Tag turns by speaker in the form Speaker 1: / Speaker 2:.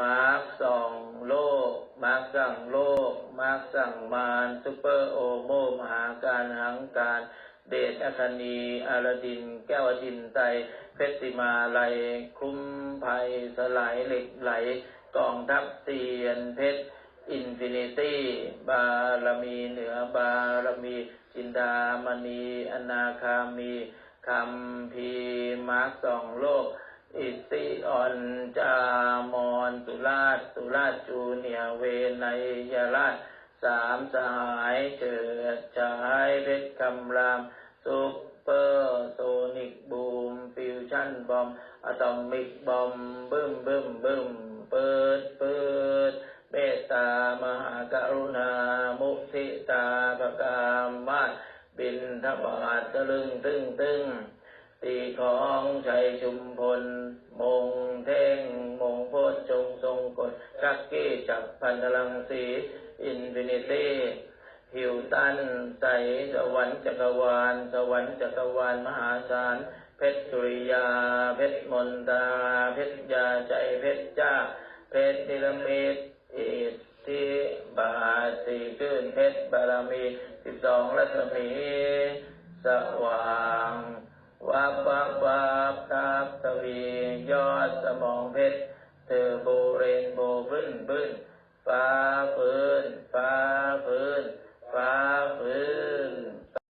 Speaker 1: มาร์คสองโลก มาร์คสั่งโลก มาร์คสั่งมารซุปเปอร์โอโมมหาการหังการเดชอคนีอารดิน แก้วจินไตเพชรติมาลัยคุ้มภัยสลายเหล็กไหลกองทัพเตียนเพชร อินฟินิตี้ บารมีเหนือบารมีจินดามณีอนาคามีคำพีมาร์คสองโลก อิติออนจา มอนสุราชสุราชจูเนียเวนยยราชสามสหายเฉิดฉายเพชรคำรามซุปเปอร์โซนิกบูมฟิวชั่นบอมอะตอมิกบอมบึ้มบึ้มบึ้มเปิดเปิดเมตตามหากรุณา มุทิตาปกามมาศบินทบาทตะลึงตึงตึงตีของชัยชุมพล มงเท่ง มงโพชจงทรง กฎกักกี้จับพันธลังสีอินฟินิตี้หิวตันใสสวรรค์จักรวาล สวรรค์จักรวาลมหาศาล เพชรสุริยา เพชรมนตา เพชรยาใจ เพชรจ้า เพชรนิรมิตอิทธิบาสีขึ้นเพชรบารมีสิบสองรัศมี สว่างวับวับวับทับทวี ยอดสมองเพชร เธอโบเรนโบบึ้งบึ้ง